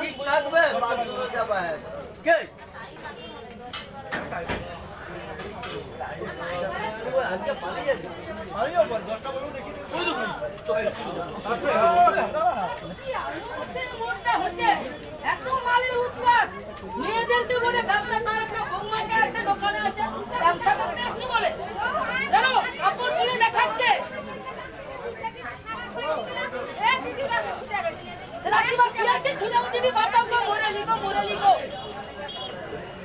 ঠিক থাকবে বাথরুমে যাবে। কে? আজকে পালিয়ে যাবে। হচ্ছে, মনটা হচ্ছে। এত রাখিবার কি আছে? ছুটাও দিদি, বাঁচাও গো, মরে লিগো, মরে লিগো।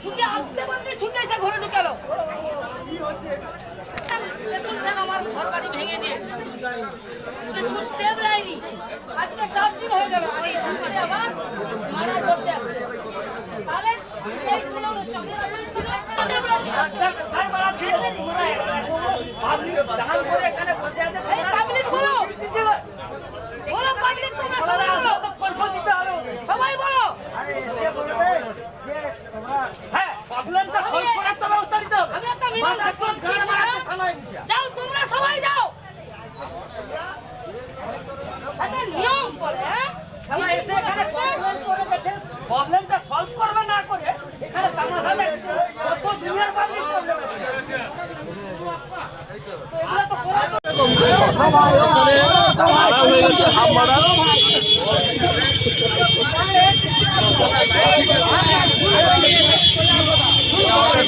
ছুটে আসতে পারলে ছুটে এসে ঘরে ঢুকালো আমার ঘর বাড়ি ভেঙে দিয়েছে ছুটতে আজকে সাত দিন হয়ে গেল ঢুকে আবার মারা করতে আসছে তাহলে এইগুলো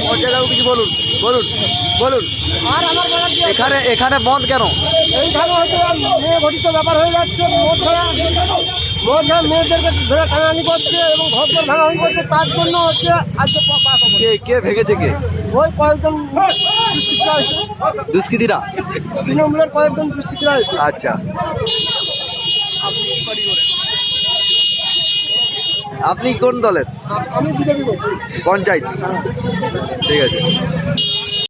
মজাদাও কিছু বলুন বলুন বলুন এখানে এখানে বন্ধ কেন? এইখানে হয়তো ব্যাপার হয়ে যাচ্ছে মদ ধরা ধরা মেয়েদেরকে ধরে টানানি করছে এবং ঘর ঘর ভাঙাভাঙি করছে তার জন্য হচ্ছে আজকে। কে কে ভেঙেছে কে? ওই কয়েকজন দুষ্কৃতীরা দুষ্কৃতীরা? তৃণমূলের কয়েকজন দুষ্কৃতীরা আচ্ছা। আপনি কোন দলের? আমি বিজেপি পঞ্চায়েত। ঠিক আছে।